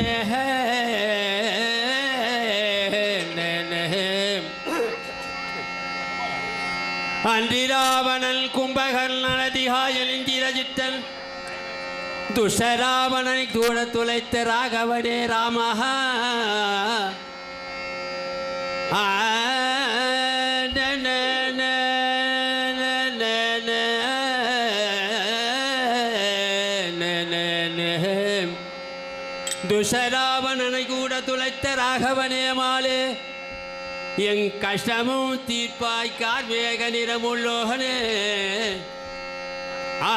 அன்றிராவணன் கும்பகர் நனதிகாயலின் திரஜித்தன் துஷராவணனை தூட துளைத்த ராகவனே ராமஹா. ஆ, துஷராவணனை கூட துளைத்த ராகவனே மாலே என் கஷ்டமும் தீர்ப்பாய் கார்மேக நிறமுள்ளோகனே. ஆ,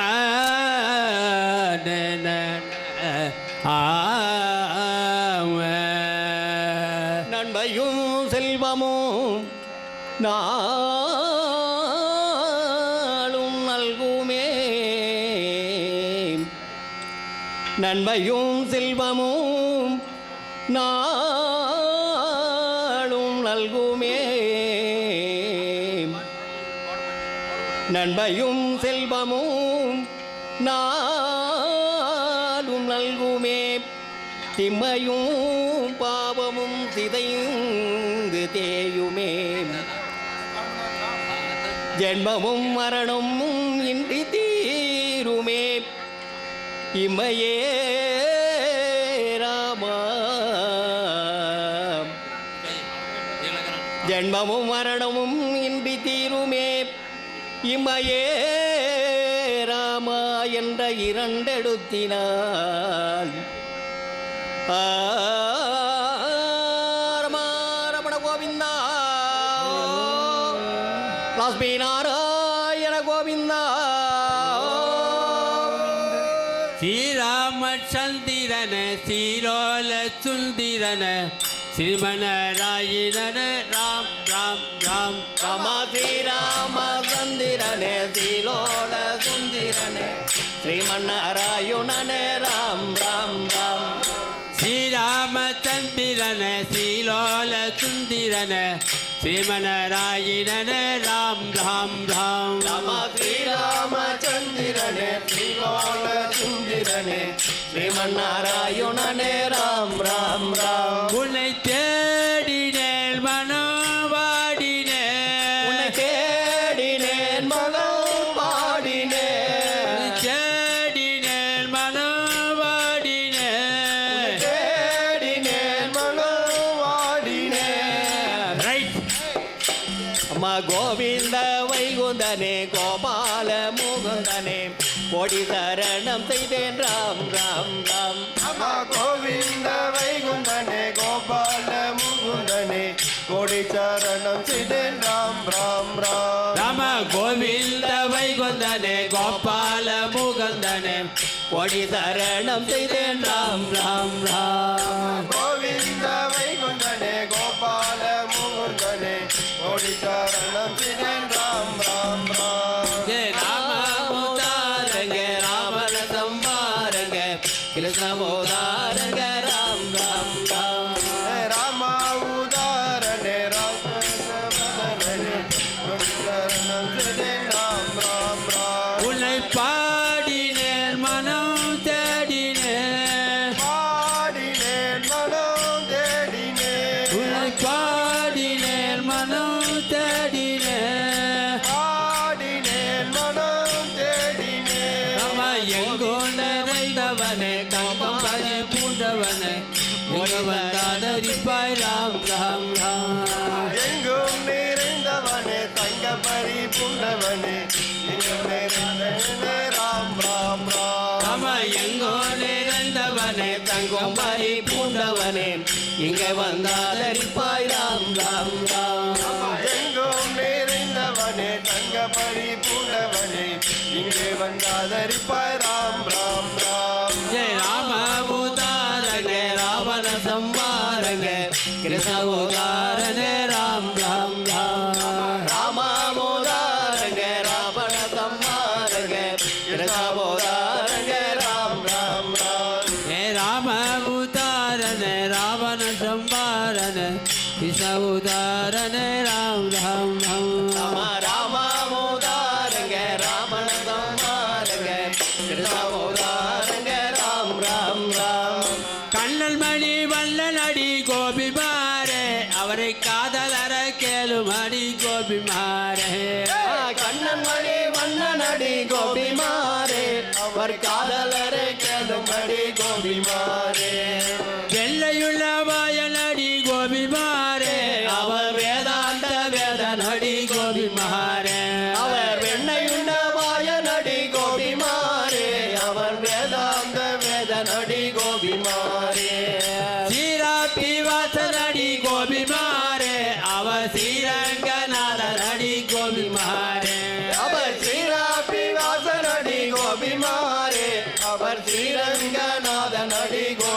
ஆ, நன்மையும் செல்வமும் நாளும் நல்குமே. நன்மையும் செல்வமும் நாளும் நல்குமே. நண்பையும் செல்வமும் நாளும் நல்குமே. திம்மையும் பாவமும் சிதைந்து தேயுமே. ஜென்மமும் மரணமும் இன்றி தீருமே. இம்மையே ஜென்மமும் மரணமும் இன்றி தீருமே. இமையே ராமா என்ற இரண்டெடுத்தினான். ரமண கோவிந்தா. லக்ஷ்மி நாராயண கோவிந்தா. ஸ்ரீராமச்சந்திரன ஸ்ரீலோல சுந்திரன சிறுமணராயினரு ராம் ராம் ராம் ரமதி ராமசந்திரனே சீலோட சுந்திரனே. ஸ்ரீமன்னராயுணனே ராம் ராம் ராம். ஸ்ரீராமச்சந்திரனே சீலோல சுந்திரனே. ஸ்ரீமணராயினனே ராம் ராம் ராம். ரமதி ராமச்சந்திரனே சீலோல சுந்திரனே. ஸ்ரீமன்னாராயுணனே ராம் ராம். கோவிந்த வைகுந்தனே கோபால முகுந்தனே கொடி சரணம் செய்தேன். ராம் ராம் ராம். அம்மா கோவிந்த வைகுந்தனே கோபால முகுந்தனே கோடி சரணம் செய்தேன். ராம் ராம் ராம். ராம கோவிந்த வைகுந்தனே கோபால முகந்தனே கொடி சரணம் செய்தேன். ராம் ராம் ராம். எங்கும் நிறைந்தவனே ராம் ராம் ராம் ராம. எங்கோ நிறைந்தவனே தங்கம் பதி பூண்டவனே இங்க வந்தாதரிப்பாய் ராம் ராம் ராம். எங்கும் நிறைந்தவனே தங்க பறி புண்டவனே இங்கே வந்தாதரிப்பாய் ராம் ராம் ராம். ஜெய ராம உதாரணே ராவண சம்பாரங்க கிருஷ்ண ராம் ராம் ராம். கண்ணல் மணி வல்லல் அடி கோபி மாறே. அவரை காதல் அற கேளும் அடி கோபி மாறே. கண்ணன் மணி வண்ணன் அடி கோபி மாறே. அவர் காதல் அற கேளும் அடி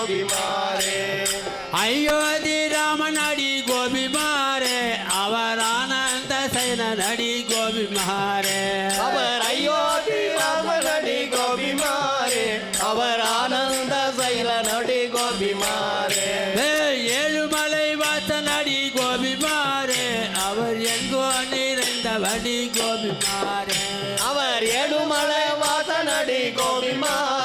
கோபிமாரே. அயோத்தி ராமனடி கோபிமாரே. அவர் ஆனந்த சைனனடி கோபிமாரே. அவர் அயோத்தி ராமனடி கோபிமாரே. அவர் ஆனந்த சைலனடி கோபிமாரே. ஏ, ஏழுமலை வாசனடி கோபிமாரே. அவர் எங்கோ நிறைந்தவடி கோபிமாரே. அவர் ஏழுமலை வாசனடி கோபிமாரே.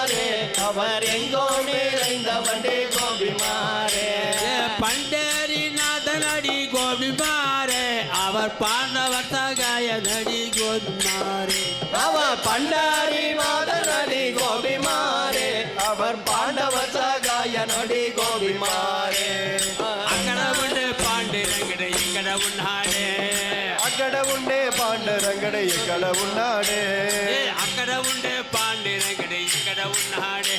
ఇక్కడ ఉన్నాడే అక్కడ ఉండే పాండురంగడు ఇక్కడ ఉన్నాడే ఏ, అక్కడ ఉండే పాండురంగడు ఇక్కడ ఉన్నాడే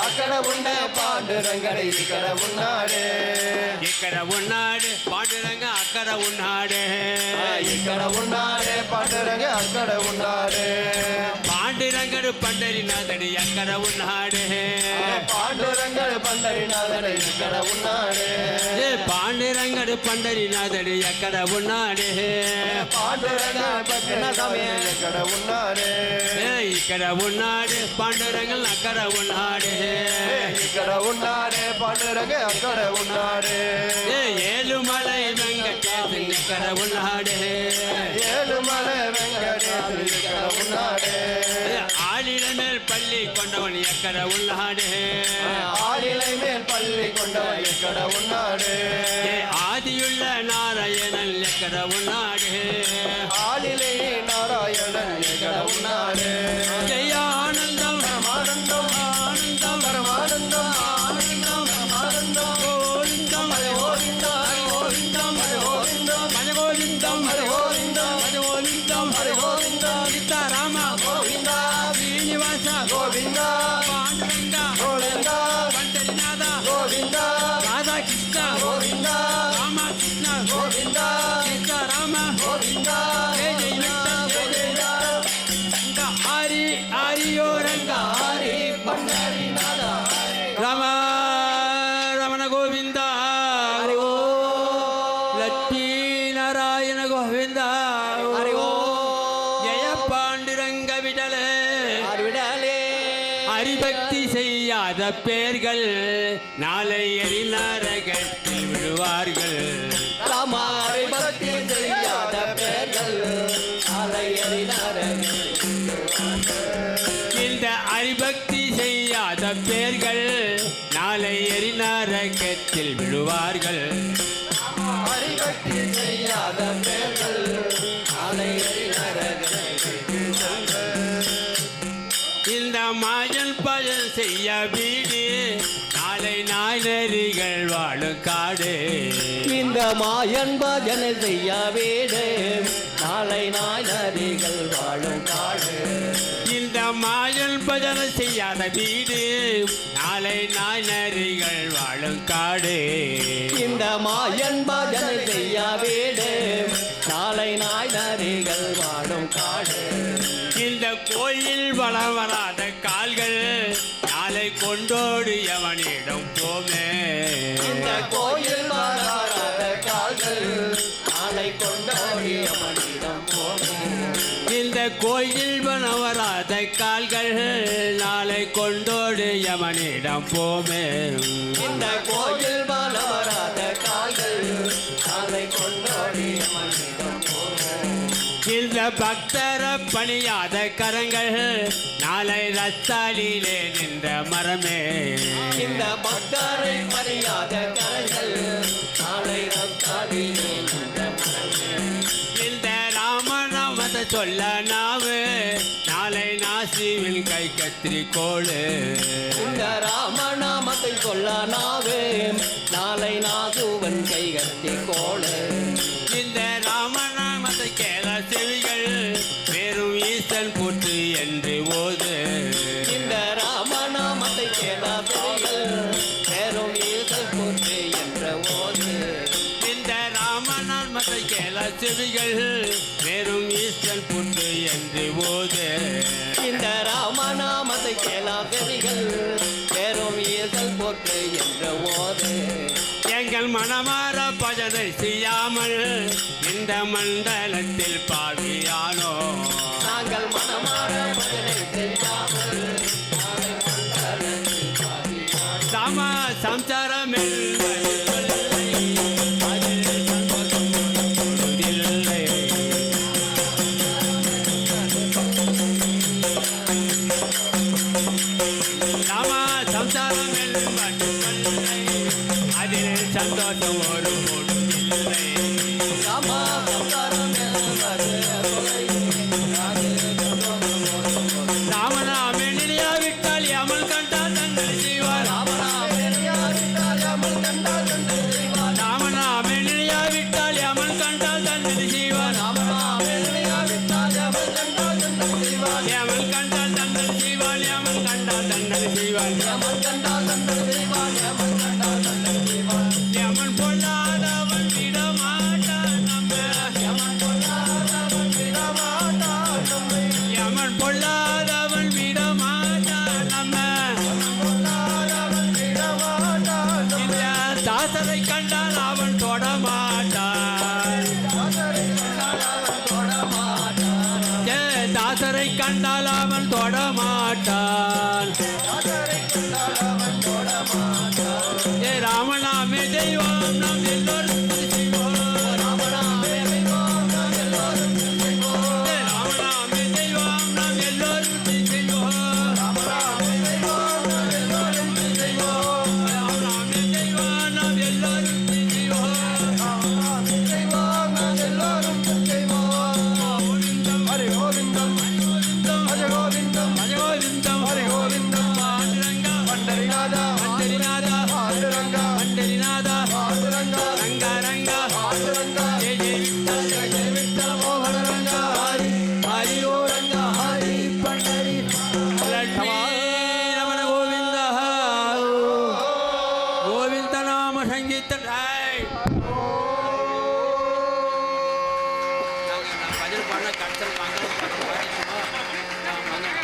అక్కడ ఉండే పాండురంగడి ఇక్కడ ఉన్నాడే ఇక్కడ ఉన్నాడు పాండురంగ అక్కడ ఉన్నాడే ఇక్కడ ఉన్నాడే పాండురంగ అక్కడ ఉన్నాడే పాండురంగడు పండరినాథడు ఎక్కడ ఉన్నాడే పాండురంగడు పండరినాథడు ఇక్కడ ఉన్నాడే ఏ పాండురంగడు పండరినాథడు ఎక్కడ ఉన్నాడే పాండురంగ పట్టిన సమయం ఎక్కడ ఉన్నాడే ఏ, ఇక్కడ ఉన్నాడు పాండురంగల్ అక్కడ ఉన్నాడే ఇక్కడ ఉన్నాడే పాండురంగ అక్కడ ఉన్నాడే ఏ ఏలుమలై వెంకటేశన్ ఇక్కడ ఉన్నాడే ఏడుమల వెంకటేశ్వరి ఇక్కడ ఉన్నాడే பள்ளி கொண்டவன் எக்கட உள்நாடு. ஆளிலை மேல் பள்ளி கொண்டவன் எக்கட உள்நாடு. ஆதியுள்ள நாராயணன் எக்கட உள்நாடு. பேர்கள் நாளை எரிநரகத்தில் விழுவார்கள் ராமாவை பக்தி செய்யாத பேர்கள் அலையறினார்கள் இந்த ஹரிபக்தி செய்யாத பேர்கள் நாளை எரிநரகத்தில் விழுவார்கள் ஹரிபக்தி செய்யாத பேர்கள் அலையறினார்கள் இந்த மாஜல் பயல் செய்ய நாய்நரிகள் வாழும் காடு. இந்த மாயன் பஜனை செய்ய வீடு. நாளை நாய் நரிகள் வாழும் காடு. இந்த மாஜல் பஜனை செய்யாத வீடு. நாளை நாய்நரிகள் வாழும் காடு. இந்த மாயன் பஜனை செய்ய வீடு. நாளை நாய் நரிகள் வாழும் காடு. இந்த கோயில் வளம் வராத கால்கள். நாளை கொண்டோடு எவனிடம் கால்கள் நாளை கொண்டோடு யமனிடம் போமே. இந்த கோயில் மலவராத கால்கள் நாளை கொண்டோடு இந்த பக்தர பணியாத கரங்கள் நாளை ரத்தாலிலே நின்ற மரமே. இந்த பக்தரை பணியாத கரங்கள் நாளை ரத்தாலிலே நின்ற மரமே. இந்த ராமநாமத்தை சொல்ல நாவே ராசிவில் கை கத்திரிக்கோளு. இந்த ராமநாமத்தை கொள்ள நாவே நாளை நாசுவன் கை கத்திரிக்கோளு. வேளாங்கனிகள் பேரும் இயல்கள் போற்று என்ற ஓது. எங்கள் மனமாற பஜனை செய்யாமல் இந்த மண்டலத்தில் பாடியானோ